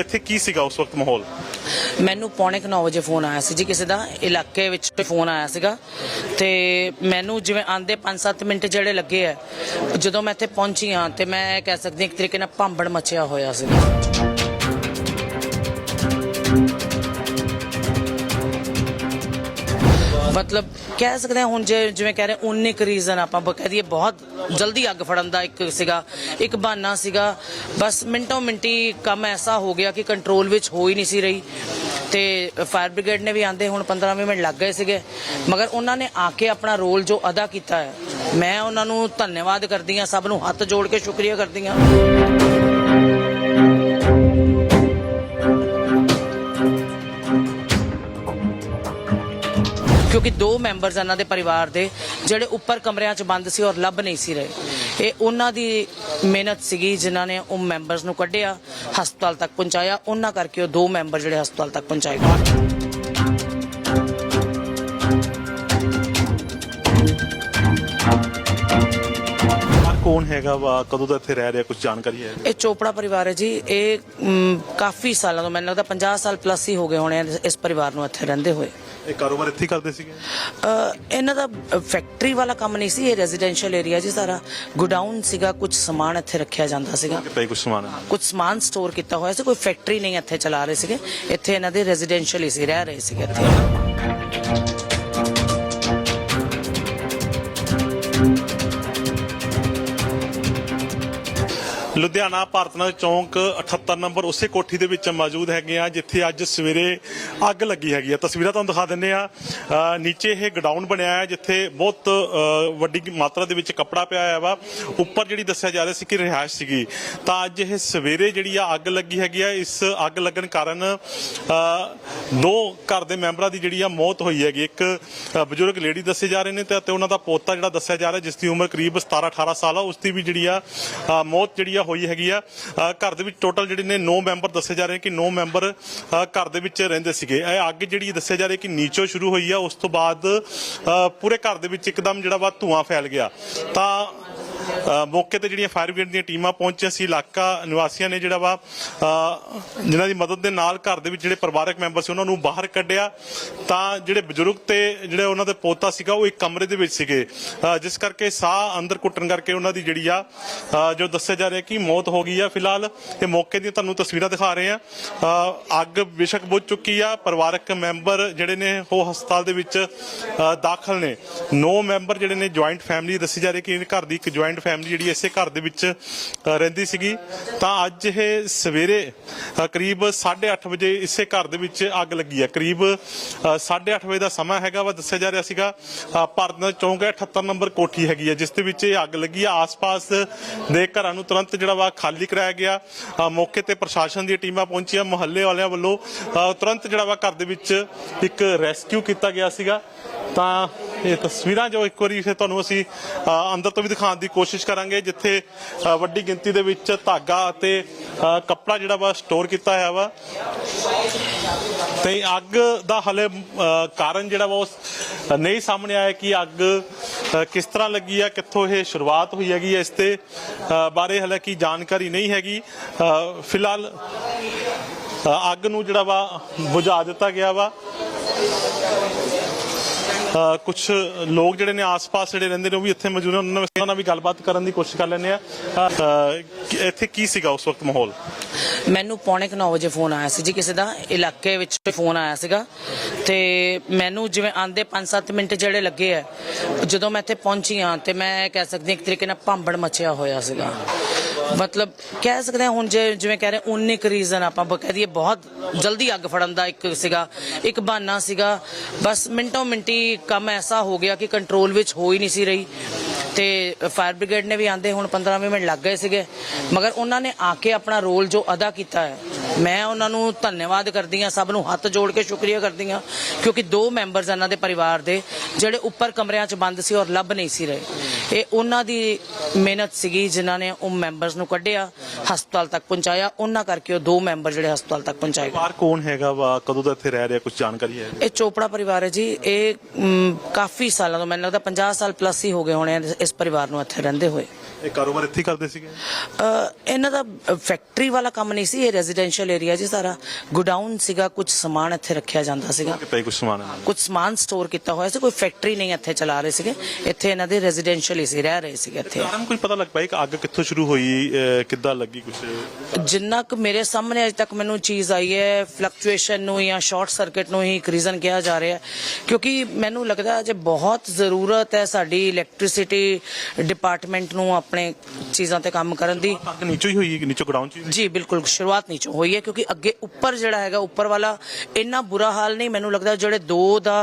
ਇੱਥੇ ਕੀ ਸੀਗਾ ਉਸ ਵਕਤ ਮਾਹੌਲ? ਮੈਨੂੰ ਪੌਣੇ 9 ਵਜੇ ਫੋਨ ਆਇਆ ਸੀ ਜੀ ਕਿਸੇ ਦਾ, ਇਲਾਕੇ ਵਿੱਚ ਫੋਨ ਆਇਆ ਸੀਗਾ। ਤੇ ਮੈਨੂੰ ਜਿਵੇਂ ਆਂਦੇ 5-7 ਮਿੰਟ ਜਿਹੜੇ ਲੱਗੇ ਆ, ਜਦੋਂ ਮੈਂ ਇੱਥੇ ਪਹੁੰਚੀ ਹਾਂ ਤੇ ਮੈਂ ਕਹਿ ਸਕਦੀ ਹਾਂ ਇੱਕ ਤਰੀਕੇ ਨਾਲ ਭਾਂਬੜ ਮਚਿਆ ਹੋਇਆ ਸੀ ਮਤਲਬ ਕਹਿ ਸਕਦੇ ਹਾਂ ਹੁਣ ਜੇ ਜਿਵੇਂ ਕਹਿ ਰਹੇ 19 ਇੱਕ ਰੀਜ਼ਨ ਆਪਾਂ ਕਹਿ ਦਈਏ ਬਹੁਤ ਜਲਦੀ ਅੱਗ ਫੜਨ ਦਾ ਇੱਕ ਸੀਗਾ, ਇੱਕ ਬਹਾਨਾ ਸੀਗਾ। ਬਸ ਮਿੰਟੋ ਮਿੰਟੀ ਕੰਮ ਐਸਾ ਹੋ ਗਿਆ ਕਿ ਕੰਟਰੋਲ ਵਿੱਚ ਹੋ ਹੀ ਨਹੀਂ ਸੀ ਰਹੀ। ਤੇ ਫਾਇਰ ਬ੍ਰਿਗੇਡ ਨੇ ਵੀ ਆਂਦੇ ਹੁਣ 15 ਮਿੰਟ ਲੱਗ ਗਏ ਸੀਗੇ। ਮਗਰ ਉਹਨਾਂ ਨੇ ਆ ਕੇ ਆਪਣਾ ਰੋਲ ਜੋ ਅਦਾ ਕੀਤਾ ਹੈ, ਮੈਂ ਉਹਨਾਂ ਨੂੰ ਧੰਨਵਾਦ ਕਰਦੀ ਹਾਂ, ਸਭ ਨੂੰ ਹੱਥ ਜੋੜ ਕੇ ਸ਼ੁਕਰੀਆ ਕਰਦੀ ਹਾਂ। ਕਿਉਂਕਿ ਦੋ ਮੈਂਬਰਸ ਇਹਨਾਂ ਦੇ ਪਰਿਵਾਰ ਦੇ ਜਿਹੜੇ ਉੱਪਰ ਕਮਰਿਆਂ 'ਚ ਬੰਦ ਸੀ ਔਰ ਲੱਭ ਨਹੀਂ ਸੀ ਰਹੇ। ਇਹ ਉਹਨਾਂ ਦੀ ਮਿਹਨਤ ਸੀਗੀ ਜਿਨ੍ਹਾਂ ਨੇ ਉਹ ਮੈਂਬਰਸ ਨੂੰ ਕੱਢਿਆ ਹਸਪਤਾਲ ਤੱਕ ਪਹੁੰਚਾਇਆ। ਉਹਨਾਂ ਕਰਕੇ ਉਹ ਦੋ ਮੈਂਬਰ ਜਿਹੜੇ ਹਸਪਤਾਲ ਤੱਕ ਪਹੁੰਚਾਏ। ਗਏ ਕੌਣ ਹੈਗਾ ਵਾ? ਕਦੋਂ ਦਾ ਇੱਥੇ ਰਹਿ ਰਿਹਾ? ਕੁਝ ਜਾਣਕਾਰੀ ਹੈ? ਇਹ ਚੋਪੜਾ ਪਰਿਵਾਰ ਹੈ ਜੀ। ਇਹ ਕਾਫੀ ਸਾਲਾਂ ਤੋਂ ਮੈਨੂੰ ਲੱਗਦਾ 50 ਸਾਲ ਪਲੱਸ ਹੀ ਹੋ ਗਏ ਹੋਣੇ ਇਸ ਪਰਿਵਾਰ ਨੂੰ ਇੱਥੇ ਰਹਿੰਦੇ ਹੋਏ। ਇਹ ਕਾਰੋਬਾਰ ਇੱਥੇ ਹੀ ਕਰਦੇ ਸੀਗੇ? ਅ, ਇਹਨਾਂ ਦਾ ਫੈਕਟਰੀ ਵਾਲਾ ਕੰਮ ਨਹੀਂ ਸੀ ਇਹ ਰੈਜ਼ੀਡੈਂਸ਼ੀਅਲ ਏਰੀਆ ਜੀ ਸਾਰਾ। ਗੋਡਾਊਨ ਸੀਗਾ ਕੁਝ ਸਮਾਨ ਇੱਥੇ ਰੱਖਿਆ ਜਾਂਦਾ ਸੀਗਾ। ਕਿਤੇ ਕੁਝ ਸਮਾਨ? ਹੈ ਕੁਝ ਸਮਾਨ ਸਟੋਰ ਕੀਤਾ ਹੋਇਆ ਸੀ ਕੋਈ ਫੈਕਟਰੀ ਨਹੀਂ ਇੱਥੇ ਚਲਾ ਰਹੇ ਸੀਗੇ। ਇੱਥੇ ਇਹਨਾਂ ਦੇ ਰੈਜ਼ੀਡੈਂਸ਼ੀਅਲ ਹੀ ਸੀ ਰਹਿ ਰਹੇ ਸੀਗੇ ਇੱਥੇ। ਲੁਧਿਆਣਾ ਭਾਰਤਨਾਥ ਚੌਂਕ 78 ਨੰਬਰ ਉਸੇ ਕੋਠੀ ਦੇ ਵਿੱਚ ਮੌਜੂਦ ਹੈਗੇ ਆ, ਜਿੱਥੇ ਅੱਜ ਸਵੇਰੇ ਅੱਗ ਲੱਗੀ ਹੈਗੀ ਆ। ਤਸਵੀਰਾਂ ਤੁਹਾਨੂੰ ਦਿਖਾ ਦਿੰਨੇ ਆ। ਨੀਚੇ ਇਹ ਗਡਾਊਨ ਬਣਿਆ ਹੈ ਜਿੱਥੇ ਬਹੁਤ ਵੱਡੀ ਮਾਤਰਾ ਦੇ ਵਿੱਚ ਕੱਪੜਾ ਪਿਆ ਹੋਇਆ ਵਾ। ਉੱਪਰ ਜਿਹੜੀ ਦੱਸਿਆ ਜਾ ਰਿਹਾ ਸੀ ਕਿ ਰਿਹਾਇਸ਼ ਸੀਗੀ। ਤਾਂ ਅੱਜ ਇਹ ਸਵੇਰੇ ਜਿਹੜੀ ਆ ਅੱਗ ਲੱਗੀ ਹੈਗੀ ਆ। ਇਸ ਅੱਗ ਲੱਗਣ ਕਾਰਨ ਦੋ ਘਰ ਦੇ ਮੈਂਬਰਾਂ ਦੀ ਜਿਹੜੀ ਆ ਮੌਤ ਹੋਈ ਹੈਗੀ। ਇੱਕ ਬਜ਼ੁਰਗ ਲੇਡੀ ਦੱਸੇ ਜਾ ਰਹੇ ਨੇ ਤੇ ਅਤੇ ਉਹਨਾਂ ਦਾ ਪੋਤਾ ਜਿਹੜਾ ਦੱਸਿਆ ਜਾ ਰਿਹਾ, ਜਿਸ ਦੀ ਉਮਰ ਕਰੀਬ 17 18 ਸਾਲ ਆ, ਉਸ ਦੀ ਵੀ ਜਿਹੜੀ ਆ ਮੌਤ ਜਿਹੜੀ ਆ ਹੋਈ ਹੈਗੀ ਆ। ਘਰ ਦੇ ਵਿੱਚ ਟੋਟਲ ਜਿਹੜੇ ਨੇ 9 ਮੈਂਬਰ ਦੱਸੇ ਜਾ ਰਹੇ ਕਿ 9 ਮੈਂਬਰ ਘਰ ਦੇ ਵਿੱਚ ਰਹਿੰਦੇ ਸੀਗੇ। ਇਹ ਅੱਗ ਜਿਹੜੀ ਦੱਸਿਆ ਜਾ ਰਿਹਾ ਕਿ ਨੀਚੋ ਸ਼ੁਰੂ ਹੋਈ ਆ ਉਸ ਤੋਂ ਬਾਅਦ ਪੂਰੇ ਘਰ ਦੇ ਵਿੱਚ ਇੱਕਦਮ ਜਿਹੜਾ ਵਾ ਧੂਆਂ ਫੈਲ ਗਿਆ। ਤਾਂ ਮੌਕੇ ਤੇ ਜਿਹੜੀਆਂ ਫਾਇਰ ਬ੍ਰਿਗੇਡ ਦੀਆਂ ਟੀਮਾਂ ਪਹੁੰਚੀਆਂ ਸੀ ਇਲਾਕਾ ਨਿਵਾਸੀਆਂ ਨੇ ਜਿਹੜਾ ਵਾ ਅ, ਜਿਨ੍ਹਾਂ ਦੀ ਮਦਦ ਦੇ ਨਾਲ ਘਰ ਦੇ ਵਿੱਚ ਜਿਹੜੇ ਪਰਿਵਾਰਕ ਮੈਂਬਰ ਸੀ ਉਹਨਾਂ ਨੂੰ ਬਾਹਰ ਕੱਢਿਆ। ਤਾਂ ਜਿਹੜੇ ਬਜ਼ੁਰਗ ਤੇ ਜਿਹੜੇ ਉਹਨਾਂ ਦੇ ਪੋਤਾ ਸੀਗਾ ਉਹ ਇੱਕ ਕਮਰੇ ਦੇ ਵਿੱਚ ਸੀਗੇ। ਅ, ਜਿਸ ਕਰਕੇ ਸਾਹ ਅੰਦਰ ਕੁੱਟਣ ਕਰਕੇ ਉਹਨਾਂ ਦੀ ਜਿਹੜੀ ਆ ਜੋ ਦੱਸਿਆ ਜਾ ਰਿਹਾ ਕਿ ਮੌਤ ਹੋ ਗਈ ਆ ਫਿਲਹਾਲ। ਇਹ ਮੌਕੇ ਦੀਆਂ ਤੁਹਾਨੂੰ ਤਸਵੀਰਾਂ ਦਿਖਾ ਰਹੇ ਆ। ਅ, ਅੱਗ ਬੇਸ਼ੱਕ ਬੁੱਝ ਚੁੱਕੀ ਆ। ਪਰਿਵਾਰਕ ਮੈਂਬਰ ਜਿਹੜੇ ਨੇ ਉਹ ਹਸਪਤਾਲ ਦੇ ਵਿੱਚ ਦਾਖਲ ਨੇ। 9 ਮੈਂਬਰ ਜਿਹੜੇ ਨੇ ਜੁਆਇੰਟ ਫੈਮਿਲੀ ਦੱਸੀ ਜਾ ਰਹੀ ਕਿ ਇਹ ਘਰ ਦੀ ਇੱਕ ਜੁਆਇੰਟ ਫੈਮਿਲੀ ਜਿਹੜੀ ਇਸੇ ਘਰ ਦੇ ਵਿੱਚ ਰਹਿੰਦੀ ਸੀਗੀ। ਤਾਂ ਅੱਜ ਇਹ ਸਵੇਰੇ ਅ, ਕਰੀਬ 8:30 ਵਜੇ ਇਸੇ ਘਰ ਦੇ ਵਿੱਚ ਅੱਗ ਲੱਗੀ ਹੈ ਕਰੀਬ ਅ, 8:30 ਵਜੇ ਦਾ ਸਮਾਂ ਹੈਗਾ ਵਾ ਦੱਸਿਆ ਜਾ ਰਿਹਾ ਸੀਗਾ। ਅ, ਭਾਰਤ ਚੌਂਕ ਹੈ 78 ਨੰਬਰ ਕੋਠੀ ਹੈਗੀ ਹੈ ਜਿਸ ਦੇ ਵਿੱਚ ਇਹ ਅੱਗ ਲੱਗੀ ਆ। ਆਸ-ਪਾਸ ਦੇ ਘਰਾਂ ਨੂੰ ਤੁਰੰਤ ਜਿਹੜਾ ਵਾ ਖਾਲੀ ਕਰਾਇਆ ਗਿਆ। ਮੌਕੇ ਤੇ ਪ੍ਰਸ਼ਾਸਨ ਦੀਆਂ ਟੀਮਾਂ ਪਹੁੰਚੀਆਂ। ਮੁਹੱਲੇ ਵਾਲਿਆਂ ਵੱਲੋਂ ਤੁਰੰਤ ਜਿਹੜਾ ਵਾ ਘਰ ਦੇ ਵਿੱਚ ਇੱਕ ਰੈਸਕਿਊ ਕੀਤਾ ਗਿਆ ਸੀਗਾ। ਤਾਂ ਇਹ ਤਸਵੀਰਾਂ ਜੋ ਇੱਕ ਵਾਰੀ ਫਿਰ ਤੁਹਾਨੂੰ ਅਸੀਂ ਅੰਦਰ ਤੋਂ ਵੀ ਦਿਖਾਉਣ ਦੀ ਕੋਸ਼ਿਸ਼ ਕਰਾਂਗੇ ਜਿੱਥੇ ਵੱਡੀ ਗਿਣਤੀ ਦੇ ਵਿੱਚ ਧਾਗਾ ਅਤੇ ਕੱਪੜਾ ਜਿਹੜਾ ਵਾ ਸਟੋਰ ਕੀਤਾ ਹੋਇਆ ਵਾ। ਤੇ ਅੱਗ ਦਾ ਹਲੇ ਅ, ਕਾਰਨ ਜਿਹੜਾ ਵਾ ਉਹ ਨਹੀਂ ਸਾਹਮਣੇ ਆਇਆ ਕਿ ਅੱਗ ਕਿਸ ਤਰ੍ਹਾਂ ਲੱਗੀ ਆ, ਕਿੱਥੋਂ ਇਹ ਸ਼ੁਰੂਆਤ ਹੋਈ ਹੈਗੀ ਹੈ ਇਸ ਤੇ? ਬਾਰੇ ਹਾਲਾਂਕਿ ਜਾਣਕਾਰੀ ਨਹੀਂ ਹੈਗੀ। ਫਿਲਹਾਲ ਅੱਗ ਨੂੰ ਜਿਹੜਾ ਵਾ ਬੁਝਾ ਦਿੱਤਾ ਗਿਆ ਵਾ। ਕੁਝ ਲੋਕ ਜਿਹੜੇ ਨੇ ਆਸ-ਪਾਸ ਜਿਹੜੇ ਰਹਿੰਦੇ ਨੇ, ਉਹ ਵੀ ਇੱਥੇ ਮੌਜੂਦ ਨੇ। ਉਹਨਾਂ ਨਾਲ ਵੀ ਗੱਲਬਾਤ ਕਰਨ ਦੀ ਕੋਸ਼ਿਸ਼ ਕਰ ਲੈਂਦੇ ਆ ਇੱਥੇ ਕੀ ਸੀਗਾ ਉਸ ਵਕਤ ਮਾਹੌਲ? ਮੈਨੂੰ ਪੌਣੇ 9 ਵਜੇ ਫੋਨ ਆਇਆ ਸੀ ਜੀ ਕਿਸੇ ਦਾ, ਇਲਾਕੇ ਵਿੱਚ ਫੋਨ ਆਇਆ ਸੀਗਾ। ਤੇ ਮੈਨੂੰ ਜਿਵੇਂ ਆਂਦੇ 5-7 ਮਿੰਟ ਜਿਹੜੇ ਲੱਗੇ ਆ, ਜਦੋਂ ਮੈਂ ਇੱਥੇ ਪਹੁੰਚੀ ਆ ਤੇ ਮੈਂ ਕਹਿ ਸਕਦੀ ਇੱਕ ਤਰੀਕੇ ਨਾਲ ਭਾਂਬੜ ਮਚਿਆ ਹੋਇਆ ਸੀਗਾ। ਮਤਲਬ ਕਹਿ ਸਕਦੇ ਹਾਂ ਹੁਣ ਜੇ ਜਿਵੇਂ ਕਹਿ ਰਹੇ 19 ਕੁ ਰੀਜ਼ਨ ਆਪਾਂ ਕਹਿ ਦਈਏ ਬਹੁਤ ਜਲਦੀ ਅੱਗ ਫੜਨ ਦਾ ਇੱਕ ਸੀਗਾ, ਇੱਕ ਬਹਾਨਾ ਸੀਗਾ। ਬਸ ਮਿੰਟੋ ਮਿੰਟੀ ਕੰਮ ਐਸਾ ਹੋ ਗਿਆ ਕਿ ਕੰਟਰੋਲ ਵਿੱਚ ਹੋ ਹੀ ਨਹੀਂ ਸੀ ਰਹੀ। ਤੇ ਫਾਇਰ ਬ੍ਰਿਗੇਡ ਨੇ ਵੀ ਆਂਦੇ ਹੁਣ 15 ਮਿੰਟ ਲੱਗ ਗਏ ਸੀਗੇ। ਮਗਰ ਉਹਨਾਂ ਨੇ ਆ ਕੇ ਆਪਣਾ ਰੋਲ ਜੋ ਅਦਾ ਕੀਤਾ ਹੈ ਮੈਂ ਉਹਨਾਂ ਨੂੰ ਧੰਨਵਾਦ ਕਰਦੀ ਹਾਂ ਸਭ ਨੂੰ ਹੱਥ ਜੋੜ ਕੇ ਸ਼ੁਕਰੀਆ ਕਰਦੀ ਹਾਂ ਕਿਉਂਕਿ ਦੋ ਮੈਂਬਰਸ ਇਹਨਾਂ ਦੇ ਪਰਿਵਾਰ ਦੇ ਜਿਹੜੇ ਉੱਪਰ ਕਮਰਿਆਂ 'ਚ ਬੰਦ ਸੀ ਔਰ ਲੱਭ ਨਹੀਂ ਸੀ ਰਹੇ। ਇਹ ਉਹਨਾਂ ਦੀ ਮਿਹਨਤ ਸੀਗੀ ਜਿਨ੍ਹਾਂ ਨੇ ਉਹ ਮੈਂਬਰਸ ਨੂੰ ਕੱਢਿਆ ਹਸਪਤਾਲ ਤੱਕ ਪਹੁੰਚਾਇਆ। ਉਹਨਾਂ ਕਰਕੇ ਉਹ ਦੋ ਮੈਂਬਰ ਜਿਹੜੇ ਹਸਪਤਾਲ ਤੱਕ ਪਹੁੰਚਾਏ ਪਰਿਵਾਰ ਕੌਣ ਹੈਗਾ ਵਾ? ਕਦੋਂ ਦਾ ਇੱਥੇ ਰਹਿ ਰਿਹਾ? ਕੁਝ ਜਾਣਕਾਰੀ ਹੈ? ਇਹ ਚੋਪੜਾ ਪਰਿਵਾਰ ਹੈ ਜੀ। ਇਹ ਕਾਫੀ ਸਾਲਾਂ ਤੋਂ ਮੈਨੂੰ ਲੱਗਦਾ 50 ਸਾਲ ਪਲੱਸ ਹੀ ਹੋ ਗਏ ਹੋਣੇ ਆ ਇਸ ਪਰਿਵਾਰ ਨੂੰ ਇੱਥੇ ਰਹਿੰਦੇ ਹੋਏ। ਇਹ ਕਾਰੋਬਾਰ ਇੱਥੇ ਹੀ ਕਰਦੇ ਸੀਗੇ? ਅ, ਇਹਨਾਂ ਦਾ ਫੈਕਟਰੀ ਵਾਲਾ ਕੰਮ ਨਹੀਂ ਸੀ ਇਹ ਰੈਜ਼ੀਡੈਂਸ਼ੀਅਲ ਏਰੀਆ ਜੀ ਸਾਰਾ। ਗੋਡਾਊਨ ਸੀਗਾ ਕੁਝ ਸਮਾਨ ਇੱਥੇ ਰੱਖਿਆ ਜਾਂਦਾ ਸੀਗਾ। ਕਿਤੇ ਕੁਝ ਸਮਾਨ ਕੁਝ ਸਮਾਨ ਸਟੋਰ ਕੀਤਾ ਹੋਇਆ ਸੀ ਕੋਈ ਫੈਕਟਰੀ ਨਹੀਂ ਇੱਥੇ ਚਲਾ ਰਹੇ ਸੀਗੇ। ਇੱਥੇ ਇਹਨਾਂ ਦੇ ਰੈਜ਼ੀਡੈਂਸ਼ੀਅਲ ਹੀ ਸੀ ਰਹਿ ਰਹੇ ਸੀਗੇ ਇੱਥੇ। ਕਾਰਨ ਕੋਈ ਪਤਾ ਲੱਗ ਪਾਇਆ ਕਿ ਅੱਗ ਕਿੱਥੋਂ ਸ਼ੁਰੂ ਹੋਈ ਅਹ ਕਿੱਦਾਂ ਲੱਗੀ ਕੁਝ ਜਿੰਨਾ ਕੁ ਮੇਰੇ ਸਾਹਮਣੇ ਅਜੇ ਤੱਕ ਮੈਨੂੰ ਚੀਜ਼ ਆਈ ਹੈ ਫਲਕਚੁਏਸ਼ਨ ਨੂੰ ਜਾਂ ਸ਼ਾਰਟ ਸਰਕਟ ਨੂੰ ਹੀ ਇੱਕ ਰੀਜ਼ਨ ਕਿਹਾ ਜਾ ਰਿਹਾ ਹੈ। ਕਿਉਂਕਿ ਮੈਨੂੰ ਲੱਗਦਾ ਜੇ ਬਹੁਤ ਜ਼ਰੂਰਤ ਹੈ ਸਾਡੀ ਇਲੈਕਟ੍ਰਿਸਿਟੀ ਡਿਪਾਰਟਮੈਂਟ ਨੂੰ ਆਪਣੇ ਚੀਜ਼ਾਂ ਤੇ ਕੰਮ ਕਰਨ ਦੀ। ਅੱਗ ਨੀਚੋਂ ਹੀ ਹੋਈ ਨੀਚੋਂ ਗਰਾਊਂਡ 'ਚ ਹੀ? ਜੀ ਬਿਲਕੁਲ ਸ਼ੁਰੂਆਤ ਨੀਚੋਂ ਹੋਈ ਹੈ ਕਿਉਂਕਿ ਅੱਗੇ ਉੱਪਰ ਜਿਹੜਾ ਹੈਗਾ ਉੱਪਰ ਵਾਲਾ ਇੰਨਾ ਬੁਰਾ ਹਾਲ ਨਹੀਂ ਮੈਨੂੰ ਲੱਗਦਾ ਜਿਹੜੇ ਦੋ ਦਾ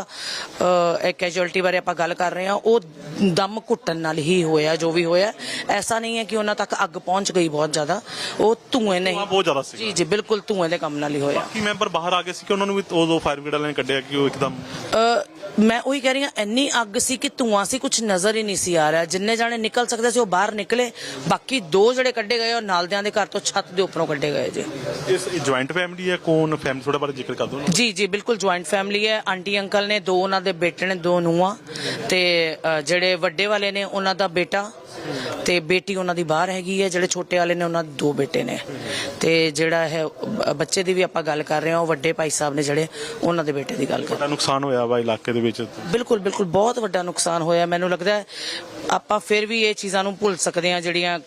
ਕੈਜੁਅਲਟੀ ਬਾਰੇ ਆਪਾਂ ਗੱਲ ਕਰ ਰਹੇ ਹਾਂ ਉਹ ਦਮ ਘੁੱਟਣ ਨਾਲ ਹੀ ਹੋਇਆ ਜੋ ਵੀ ਹੋਇਆ। ਐਸਾ ਨਹੀਂ ਹੈ ਕਿ ਉਹਨਾਂ ਤੱਕ ਅੱਗ ਪਹੁੰਚ ਗਈ ਬਹੁਤ ਜ਼ਿਆਦਾ ਉਹ ਧੂਏ ਨਹੀਂ। ਬਹੁਤ ਜ਼ਿਆਦਾ ਸੀਗਾ। ਜੀ ਜੀ ਬਿਲਕੁਲ ਧੂਏ ਦੇ ਕੰਮ ਨਾਲ ਹੀ ਹੋਇਆ। ਬਾਕੀ ਮੈਂਬਰ ਬਾਹਰ ਆ ਗਏ ਸੀ ਕਿ ਉਹਨਾਂ ਨੂੰ ਵੀ ਉਦੋਂ ਫਾਇਰ ਬ੍ਰਿਗੇਡ ਵਾਲਿਆਂ ਨੇ ਕੱਢਿਆ ਕਿ ਉਹ ਇੱਕਦਮ ਮੈਂ ਉਹੀ ਕਹਿ ਰਹੀ ਹਾਂ ਇੰਨੀ ਅੱਗ ਸੀ ਕਿ ਧੂਆਂ ਸੀ ਕੁਝ ਨਜ਼ਰ ਹੀ ਨਹੀਂ ਸੀ ਆ ਰਿਹਾ। ਜਿੰਨੇ ਜਾਣੇ ਨਿਕਲ ਸਕਦੇ ਸੀ ਉਹ ਬਾਹਰ ਨਿਕਲੇ ਬਾਕੀ ਦੋ ਜਿਹੜੇ ਕੱਢੇ ਗਏ ਉਹ ਨਾਲਦਿਆਂ ਦੇ ਘਰ ਤੋਂ ਛੱਤ ਦੇ ਉੱਪਰੋਂ ਕੱਢੇ ਗਏ ਜੀ। ਇਸ ਜੁਆਇੰਟ ਫੈਮਿਲੀ ਹੈ ਕੌਣ? ਫੈਮਿਲੀ ਥੋੜਾ ਬਾਰੇ ਜ਼ਿਕਰ ਕਰ ਨਾ। ਜੀ ਜੀ ਬਿਲਕੁਲ ਜੁਆਇੰਟ ਫੈਮਿਲੀ ਹੈ। ਆਂਟੀ ਅੰਕਲ ਨੇ ਦੋ ਉਹਨਾਂ ਦੇ ਬੇਟੇ ਨੇ ਦੋ ਨੂੰਹਾਂ ਤੇ ਜਿਹੜੇ ਵੱਡੇ ਵਾਲੇ ਨੇ ਉਹਨਾਂ ਦਾ ਬੇਟਾ। ਤੇ ਬੇਟੀ ਉਹਨਾਂ ਦੀ ਬਾਹਰ ਹੈਗੀ ਹੈ ਜਿਹੜੇ ਛੋਟੇ ਵਾਲੇ ਨੇ ਉਹਨਾਂ ਦੇ ਦੋ ਬੇਟੇ ਨੇ। ਤੇ ਜਿਹੜਾ ਹੈ ਬੱਚੇ ਦੀ ਵੀ ਆਪਾਂ ਗੱਲ ਕਰ ਰਹੇ ਹਾਂ ਉਹ ਵੱਡੇ ਭਾਈ ਸਾਹਿਬ ਨੇ ਜਿਹੜੇ ਉਹਨਾਂ ਦੇ ਬੇਟੇ ਦੀ ਗੱਲ ਕਰ ਬੜਾ ਨੁਕਸਾਨ ਹੋਇਆ ਵਾ ਇਲਾਕੇ ਦੇ ਵਿੱਚ? ਬਿਲਕੁਲ ਬਿਲਕੁਲ ਬਹੁਤ ਵੱਡਾ ਨੁਕਸਾਨ ਹੋਇਆ। ਮੈਨੂੰ ਲੱਗਦਾ ਹੈ ਆਪਾਂ ਫਿਰ ਵੀ ਇਹ ਚੀਜ਼ਾਂ ਨੂੰ ਭੁੱਲ ਸਕਦੇ ਹਾਂ ਜਿਹੜੀਆਂ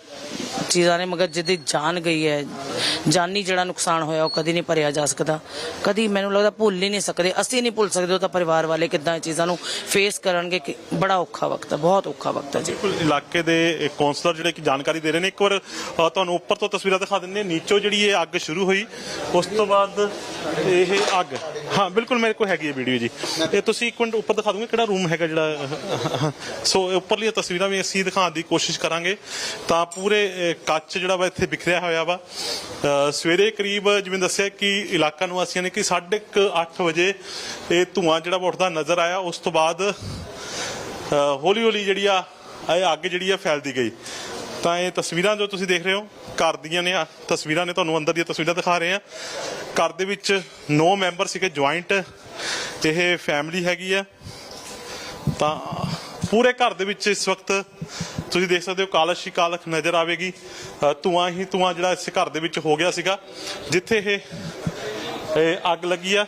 ਚੀਜ਼ਾਂ ਨੇ ਮਗਰ ਜਿਹਦੀ ਜਾਨ ਗਈ ਹੈ ਜਾਨੀ ਜਿਹੜਾ ਨੁਕਸਾਨ ਹੋਇਆ ਉਹ ਕਦੀ ਨਹੀਂ ਭਰਿਆ ਜਾ ਸਕਦਾ। ਕਦੀ ਮੈਨੂੰ ਲੱਗਦਾ ਭੁੱਲ ਹੀ ਨਹੀਂ ਸਕਦੇ। ਅਸੀਂ ਨਹੀਂ ਭੁੱਲ ਸਕਦੇ ਉਹ ਤਾਂ ਪਰਿਵਾਰ ਵਾਲੇ ਕਿੱਦਾਂ ਇਹ ਚੀਜ਼ਾਂ ਨੂੰ ਫੇਸ ਕਰਨਗੇ ਬੜਾ ਔਖਾ ਵਕਤ ਹੈ ਬਹੁਤ ਔਖਾ ਵਕਤ ਹੈ ਜੀ। ਬਿਲਕੁਲ ਇਲਾਕੇ ਦੇ ਕੌਂਸਲਰ ਜਿਹੜੇ ਕਿ ਜਾਣਕਾਰੀ ਦੇ ਰਹੇ ਨੇ। ਇੱਕ ਵਾਰ ਅ, ਤੁਹਾਨੂੰ ਉੱਪਰ ਤੋਂ ਤਸਵੀਰਾਂ ਦਿਖਾ ਦਿੰਦੇ ਹਾਂ। ਨੀਚੋਂ ਜਿਹੜੀ ਇਹ ਅੱਗ ਸ਼ੁਰੂ ਹੋਈ ਉਸ ਤੋਂ ਬਾਅਦ ਇਹ ਅੱਗ। ਹਾਂ ਬਿਲਕੁਲ ਮੇਰੇ ਕੋਲ ਹੈਗੀ ਹੈ ਵੀਡੀਓ ਜੀ। ਇਹ ਤੁਸੀਂ ਇੱਕ ਮਿੰਟ ਉੱਪਰ ਦਿਖਾ ਦੋਗੇ ਕਿਹੜਾ ਰੂਮ ਹੈਗਾ ਜਿਹੜਾ ਸੋ ਇਹ ਉੱਪਰਲੀਆਂ ਤਸਵੀਰਾਂ ਵੀ ਅਸੀਂ ਦਿਖਾਉਣ ਦੀ ਕੋਸ਼ਿਸ਼ ਕਰਾਂਗੇ। ਤਾਂ ਪੂਰੇ ਅ, ਕੱਚ ਜਿਹੜਾ ਵਾ ਇੱਥੇ ਬਿਖਰਿਆ ਹੋਇਆ ਵਾ। ਅ, ਸਵੇਰੇ ਕਰੀਬ ਜਿਵੇਂ ਦੱਸਿਆ ਕਿ ਇਲਾਕਾ ਨਿਵਾਸੀਆਂ ਨੇ ਕਿ 8:30 ਵਜੇ ਇਹ ਧੂਆਂ ਜਿਹੜਾ ਵਾ ਉੱਠਦਾ ਨਜ਼ਰ ਆਇਆ। ਉਸ ਤੋਂ ਬਾਅਦ ਹੌਲੀ ਹੌਲੀ ਜਿਹੜੀ ਆ ਇਹ ਅੱਗ ਜਿਹੜੀ ਆ ਫੈਲਦੀ ਗਈ। ਤਾਂ ਇਹ ਤਸਵੀਰਾਂ ਜੋ ਤੁਸੀਂ ਦੇਖ ਰਹੇ ਹੋ ਘਰ ਦੀਆਂ ਨੇ ਆ। ਤਸਵੀਰਾਂ ਨੇ ਤੁਹਾਨੂੰ ਅੰਦਰ ਦੀਆਂ ਤਸਵੀਰਾਂ ਦਿਖਾ ਰਹੇ ਆ। ਘਰ ਦੇ ਵਿੱਚ 9 ਮੈਂਬਰ ਸੀਗੇ ਜੁਆਇੰਟ ਇਹ ਫੈਮਿਲੀ ਹੈਗੀ ਆ। ਤਾਂ ਪੂਰੇ ਘਰ ਦੇ ਵਿੱਚ ਇਸ ਵਕਤ ਤੁਸੀਂ ਦੇਖ ਸਕਦੇ ਹੋ ਕਾਲਸ਼ ਹੀ ਕਾਲਖ ਨਜ਼ਰ ਆਵੇਗੀ। ਅ, ਧੂੰਆਂ ਹੀ ਧੂੰਆਂ ਜਿਹੜਾ ਇਸ ਘਰ ਦੇ ਵਿੱਚ ਹੋ ਗਿਆ ਸੀਗਾ ਜਿੱਥੇ ਇਹ ਇਹ ਅੱਗ ਲੱਗੀ ਆ।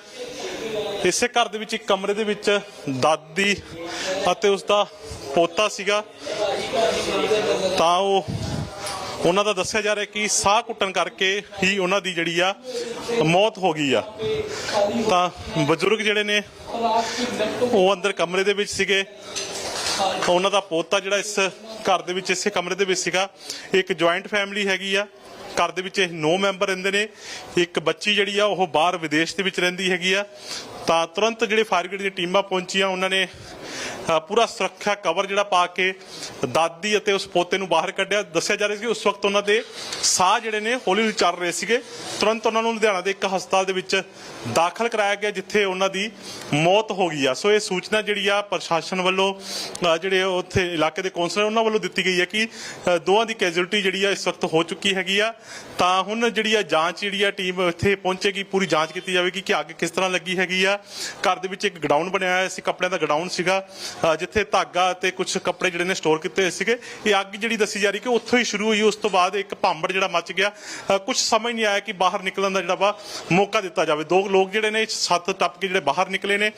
ਇਸੇ ਘਰ ਦੇ ਵਿੱਚ ਇੱਕ ਕਮਰੇ ਦੇ ਵਿੱਚ ਦਾਦੀ ਅਤੇ ਉਸ ਦਾ ਪੋਤਾ ਸੀਗਾ, ਤਾਂ ਉਹ ਉਹਨਾਂ ਦਾ ਦੱਸਿਆ ਜਾ ਰਿਹਾ ਕਿ ਸਾਹ ਕੁੱਟਣ ਕਰਕੇ ਹੀ ਉਹਨਾਂ ਦੀ ਜਿਹੜੀ ਆ, ਮੌਤ ਹੋ ਗਈ ਆ। ਤਾਂ ਬਜ਼ੁਰਗ ਜਿਹੜੇ ਨੇ, ਉਹ ਅੰਦਰ ਕਮਰੇ ਦੇ ਵਿੱਚ ਸੀਗੇ। ਉਹਨਾਂ ਦਾ ਪੋਤਾ ਜਿਹੜਾ ਇਸ ਘਰ ਦੇ ਵਿੱਚ, ਇਸੇ ਕਮਰੇ ਦੇ ਵਿੱਚ ਸੀਗਾ। ਇੱਕ ਜੁਆਇੰਟ ਫੈਮਿਲੀ ਹੈਗੀ ਆ। ਘਰ ਦੇ ਵਿੱਚ ਇਹ 9 ਮੈਂਬਰ ਰਹਿੰਦੇ ਨੇ। ਇੱਕ ਬੱਚੀ ਜਿਹੜੀ ਆ, ਉਹ ਬਾਹਰ ਵਿਦੇਸ਼ ਦੇ ਵਿੱਚ ਰਹਿੰਦੀ ਹੈਗੀ ਆ। ਤਾਂ ਤੁਰੰਤ ਜਿਹੜੇ ਫਾਇਰ ਬ੍ਰਿਗੇਡ ਦੀਆਂ ਟੀਮਾਂ ਪਹੁੰਚੀਆਂ, ਉਹਨਾਂ ਨੇ ਪੂਰਾ ਸੁਰੱਖਿਆ ਕਵਰ ਜਿਹੜਾ ਪਾ ਕੇ ਦਾਦੀ ਅਤੇ ਉਸ ਪੋਤੇ ਨੂੰ ਬਾਹਰ ਕੱਢਿਆ। ਦੱਸਿਆ ਜਾ ਰਿਹਾ ਸੀ ਕਿ ਉਸ ਵਕਤ ਉਹਨਾਂ ਦੇ ਸਾਹ ਜਿਹੜੇ ਨੇ ਹੌਲੀ ਹੌਲੀ ਚੱਲ ਰਹੇ ਸੀਗੇ। ਤੁਰੰਤ ਉਹਨਾਂ ਨੂੰ ਲੁਧਿਆਣਾ ਦੇ ਇੱਕ ਹਸਪਤਾਲ ਦੇ ਵਿੱਚ ਦਾਖਲ ਕਰਾਇਆ ਗਿਆ ਜਿੱਥੇ ਉਹਨਾਂ ਦੀ ਮੌਤ ਹੋ ਗਈ ਆ। ਸੋ ਇਹ ਸੂਚਨਾ ਜਿਹੜੀ ਆ ਪ੍ਰਸ਼ਾਸਨ ਵੱਲੋਂ ਅ, ਜਿਹੜੇ ਉੱਥੇ ਇਲਾਕੇ ਦੇ ਕੌਂਸਲਰ ਉਹਨਾਂ ਵੱਲੋਂ ਦਿੱਤੀ ਗਈ ਹੈ ਕਿ ਅ, ਦੋਵਾਂ ਦੀ ਕੈਜੂਅਲਟੀ ਜਿਹੜੀ ਆ ਇਸ ਵਕਤ ਹੋ ਚੁੱਕੀ ਹੈਗੀ ਆ। ਤਾਂ ਹੁਣ ਜਿਹੜੀ ਆ ਜਾਂਚ ਜਿਹੜੀ ਆ ਟੀਮ ਇੱਥੇ ਪਹੁੰਚੇਗੀ ਪੂਰੀ ਜਾਂਚ ਕੀਤੀ ਜਾਵੇਗੀ ਕਿ ਅੱਗ ਕਿਸ ਤਰ੍ਹਾਂ ਲੱਗੀ ਹੈਗੀ ਆ। ਘਰ ਦੇ ਵਿੱਚ ਇੱਕ ਗਡਾਊਨ ਬਣਿਆ ਹੋਇਆ ਸੀ ਕੱਪੜਿਆਂ ਦਾ ਗਡਾਊਨ ਸੀਗਾ ਅ, ਜਿੱਥੇ ਧਾਗਾ ਤੇ ਕੁਝ ਕੱਪੜੇ ਜਿਹੜੇ ਨੇ ਸਟੋਰ ਕੀਤੇ ਹੋਏ ਸੀਗੇ। ਇਹ ਅੱਗ ਜਿਹੜੀ ਦੱਸੀ ਜਾ ਰਹੀ ਕਿ ਉੱਥੋਂ ਹੀ ਸ਼ੁਰੂ ਹੋਈ, ਉਸ ਤੋਂ ਬਾਅਦ ਇੱਕ ਭਾਂਬੜ ਜਿਹੜਾ ਮੱਚ ਗਿਆ। ਕੁਝ ਸਮਝ ਨਹੀਂ ਆਇਆ ਕਿ ਬਾਹਰ ਨਿਕਲਣ ਦਾ ਜਿਹੜਾ ਵਾ ਮੌਕਾ ਦਿੱਤਾ ਜਾਵੇ। ਦੋ ਲੋਕ ਜਿਹੜੇ ਨੇ, ਸੱਤ ਟੱਪ ਕੇ ਜਿਹੜੇ ਬਾਹਰ ਨਿਕਲੇ ਨੇ।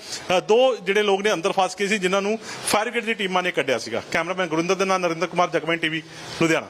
ਦੋ ਜਿਹੜੇ ਲੋਕ ਨੇ ਅੰਦਰ ਫਸ ਗਏ ਸੀ, ਜਿਨ੍ਹਾਂ ਨੂੰ ਫਾਇਰ ਬ੍ਰਿਗੇਡ ਦੀ ਟੀਮਾਂ ਨੇ ਕੱਢਿਆ ਸੀਗਾ। ਕੈਮਰਾਮੈਨ ਗੁਰਿੰਦਰ ਦੇ ਨਾਲ ਨਰਿੰਦਰ ਕੁਮਾਰ, ਜਗਮੈਨ ਟੀਵੀ, ਲੁਧਿਆਣਾ।